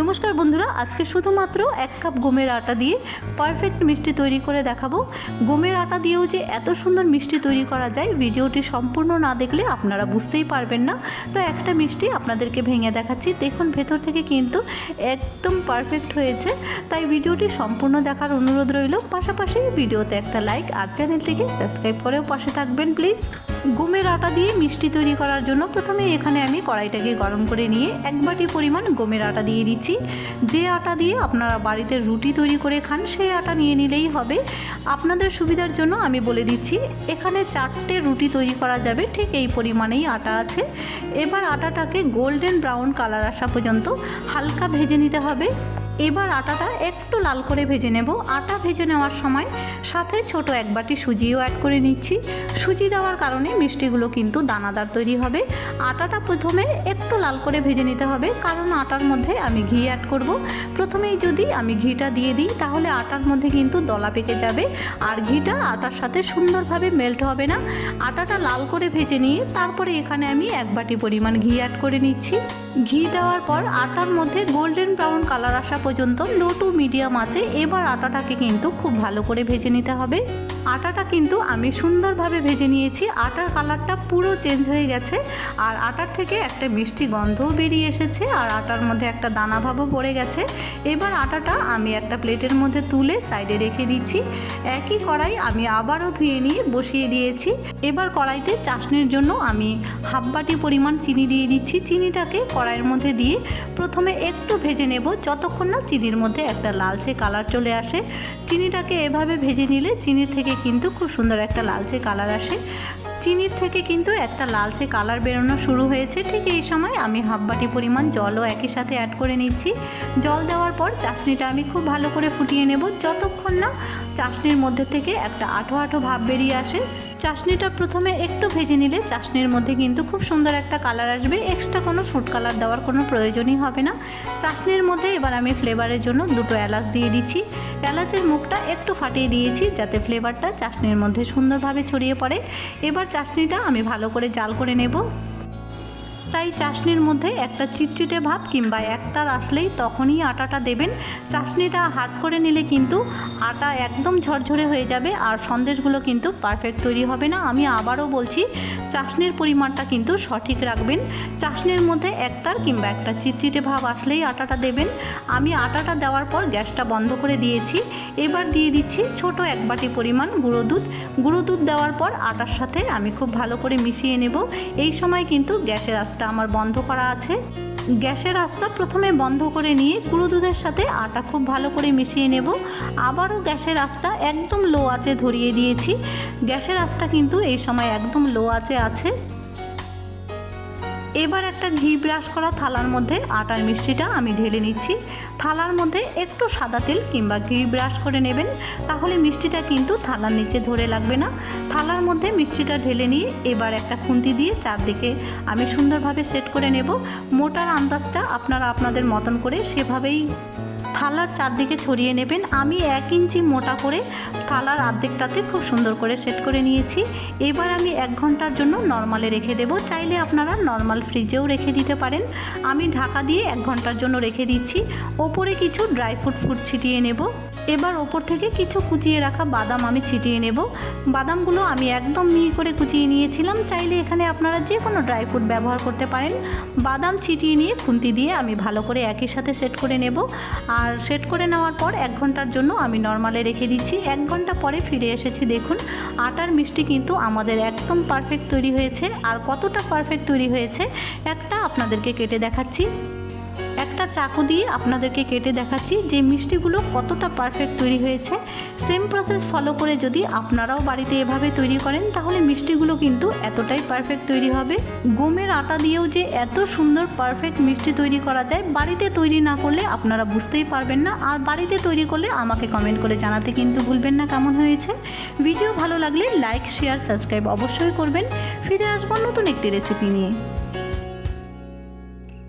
নমস্কার বন্ধুরা, আজকে শুধুমাত্র এক কাপ গমের আটা দিয়ে পারফেক্ট মিষ্টি তৈরি করে দেখাবো। গমের আটা দিয়েও যে এত সুন্দর মিষ্টি তৈরি করা যায়, ভিডিওটি সম্পূর্ণ না দেখলে আপনারা বুঝতেই পারবেন না। তো একটা মিষ্টি আপনাদেরকে ভেঙে দেখাচ্ছি। দেখুন, ভেতর থেকে কিন্তু একদম পারফেক্ট হয়েছে। তাই ভিডিওটি সম্পূর্ণ দেখার অনুরোধ রইল। পাশাপাশি ভিডিওতে একটা লাইক আর চ্যানেলটিকে সাবস্ক্রাইব করেও পাশে থাকবেন প্লিজ গমের আটা দিয়ে মিষ্টি তৈরি করার জন্য প্রথমে এখানে আমি কড়াইটাকে গরম করে নিয়ে এক বাটি পরিমাণ গমের আটা দিয়ে দিচ্ছি। যে আটা দিয়ে আপনারা বাড়িতে রুটি তৈরি করে খান, সেই আটা নিয়ে নিলেই হবে। আপনাদের সুবিধার জন্য আমি বলে দিচ্ছি, এখানে চারটে রুটি তৈরি করা যাবে, ঠিক এই পরিমাণেই আটা আছে। এবার আটাটাকে গোল্ডেন ব্রাউন কালার আসা পর্যন্ত হালকা ভেজে নিতে হবে। এবার আটাটা একটু লাল করে ভেজে নেব। আটা ভেজে নেওয়ার সময় সাথে ছোট এক বাটি সুজিও অ্যাড করে নিচ্ছি। সুজি দেওয়ার কারণে মিষ্টিগুলো কিন্তু দানাদার তৈরি হবে। আটাটা প্রথমে একটু লাল করে ভেজে নিতে হবে, কারণ আটার মধ্যে আমি ঘি অ্যাড করব। প্রথমেই যদি আমি ঘিটা দিয়ে দিই, তাহলে আটার মধ্যে কিন্তু দলা পেকে যাবে। আর ঘিটা আটার সাথে সুন্দরভাবে মেল্ট হবে না। আটাটা লাল করে ভেজে নিয়ে তারপরে এখানে আমি এক বাটি পরিমাণ ঘি অ্যাড করে নিচ্ছি। ঘি দেওয়ার পর আটার মধ্যে গোল্ডেন ব্রাউন কালার আসা পর্যন্ত লো টু মিডিয়াম আছে, এবার আটাটাকে কিন্তু খুব ভালো করে ভেজে নিতে হবে। আটাটা কিন্তু আমি সুন্দরভাবে ভেজে নিয়েছি, আটার কালারটা পুরো চেঞ্জ হয়ে গেছে, আর আটার থেকে একটা মিষ্টি গন্ধও বেরিয়ে এসেছে, আর আটার মধ্যে একটা দানা ভাবও পড়ে গেছে। এবার আটাটা আমি একটা প্লেটের মধ্যে তুলে সাইডে রেখে দিচ্ছি। একই কড়াই আমি আবারও ধুয়ে নিয়ে বসিয়ে দিয়েছি। এবার কড়াইতে চাশনির জন্য আমি হাফ বাটি পরিমাণ চিনি দিয়ে দিচ্ছি। চিনিটাকে কড়াইয়ের মধ্যে দিয়ে প্রথমে একটু ভেজে নেব, যতক্ষণ না, চিনির মধ্যে একটা লালচে কালার চলে আসে। চিনিটাকে এভাবে ভেজে নিলে চিনির থেকে কিন্তু খুব সুন্দর একটা লালচে কালার আসে। চিনির থেকে কিন্তু একটা লালচে কালার বেরোনো শুরু হয়েছে। ঠিক এই সময় আমি হাফ বাটি পরিমাণ জলও একই সাথে অ্যাড করে নিচ্ছি। জল দেওয়ার পর চাশনিটা আমি খুব ভালো করে ফুটিয়ে নেব। যতক্ষণ না চাশনির মধ্যে থেকে একটা আঠো আঠো ভাব বেরিয়ে আসে চাশনিটা প্রথমে একটু ভেজে নিলে চাশনির মধ্যে কিন্তু খুব সুন্দর একটা কালার আসবে। এক্সট্রা কোনো ফুড কালার দেওয়ার কোনো প্রয়োজনই হবে না। চাশনির মধ্যে এবার আমি ফ্লেভারের জন্য দুটো এলাচ দিয়ে দিচ্ছি। এলাচের মুখটা একটু ফাটিয়ে দিয়েছি যাতে ফ্লেভারটা চাশনির মধ্যে সুন্দরভাবে ছড়িয়ে পড়ে। এবার চাশনিটা আমি ভালো করে জাল করে নেব। তাই চাশনির মধ্যে একটা চিটচিটে ভাব কিংবা একতার আসলেই তখনই আটাটা দেবেন। চাশনিটা হাট করে নিলে কিন্তু আটা একদম ঝরঝরে হয়ে যাবে আর সন্দেশগুলো কিন্তু পারফেক্ট তৈরি হবে না। আমি আবারও বলছি, চাশনির পরিমাণটা কিন্তু সঠিক রাখবেন। চাশনির মধ্যে একতার কিংবা একটা চিটচিটে ভাব আসলেই আটাটা দেবেন। আমি আটাটা দেওয়ার পর গ্যাসটা বন্ধ করে দিয়েছি। এবার দিয়ে দিচ্ছি ছোট এক বাটি পরিমাণ গুঁড়ো দুধ। গুঁড়ো দুধ দেওয়ার পর আটার সাথে আমি খুব ভালো করে মিশিয়ে নেব। এই সময় কিন্তু গ্যাসের আঁচটা আমার বন্ধ করা আছে। গ্যাসের আস্তা প্রথমে বন্ধ করে নিয়ে কুড়ো দুধের সাথে আটা খুব ভালো করে মিশিয়ে নেব। আবারও গ্যাসের আস্তা একদম লো আঁচে ধরিয়ে দিয়েছি। গ্যাসের আঁচটা কিন্তু এই সময় একদম লো আঁচে আছে। এবার একটা ঘি ব্রাশ করা থালার মধ্যে আটার মিষ্টিটা আমি ঢেলে নিচ্ছি। থালার মধ্যে একটু সাদা তেল কিংবা ঘি ব্রাশ করে নেবেন, তাহলে মিষ্টিটা কিন্তু থালার নিচে ধরে লাগবে না। থালার মধ্যে মিষ্টিটা ঢেলে নিয়ে এবার একটা খুন্তি দিয়ে চারদিকে আমি সুন্দরভাবে সেট করে নেব। মোটার আন্দাজটা আপনারা আপনাদের মতন করে সেভাবেই থালার চারদিকে ছড়িয়ে নেবেন। আমি এক ইঞ্চি মোটা করে থালার আর্ধেকটাতে খুব সুন্দর করে সেট করে নিয়েছি। এবার আমি এক ঘণ্টার জন্য নর্মালে রেখে দেব। চাইলে আপনারা নর্মাল ফ্রিজেও রেখে দিতে পারেন। আমি ঢাকা দিয়ে এক ঘণ্টার জন্য রেখে দিচ্ছি। ওপরে কিছু ড্রাই ফ্রুট ফুড ছিটিয়ে নেব। এবার ওপর থেকে কিছু কুচিয়ে রাখা বাদাম আমি ছিটিয়ে নেব। বাদামগুলো আমি একদম মিহি করে কুচিয়ে নিয়েছিলাম। চাইলে এখানে আপনারা যে কোনো ড্রাই ফ্রুট ব্যবহার করতে পারেন। বাদাম ছিটিয়ে নিয়ে খুন্তি দিয়ে আমি ভালো করে একই সাথে সেট করে নেব। আর সেট করে নেওয়ার পর এক ঘণ্টার জন্য আমি নর্মালে রেখে দিচ্ছি। এক ঘণ্টা পরে ফিরে এসেছি, দেখুন। আটার মিষ্টি কিন্তু আমাদের একদম পারফেক্ট তৈরি হয়েছে। আর কতটা পারফেক্ট তৈরি হয়েছে, একটা আপনাদেরকে কেটে দেখাচ্ছি। একটা চাকু দিয়ে আপনাদেরকে কেটে দেখাচ্ছি যে মিষ্টিগুলো কতটা পারফেক্ট তৈরি হয়েছে। সেম প্রসেস ফলো করে যদি আপনারাও বাড়িতে এভাবে তৈরি করেন, তাহলে মিষ্টিগুলো কিন্তু এতটাই পারফেক্ট তৈরি হবে। গমের আটা দিয়েও যে এত সুন্দর পারফেক্ট মিষ্টি তৈরি করা যায়, বাড়িতে তৈরি না করলে আপনারা বুঝতেই পারবেন না। আর বাড়িতে তৈরি করলে আমাকে কমেন্ট করে জানাতে কিন্তু ভুলবেন না কেমন হয়েছে। ভিডিও ভালো লাগলে লাইক শেয়ার সাবস্ক্রাইব অবশ্যই করবেন। ফিরে আসব নতুন একটি রেসিপি নিয়ে।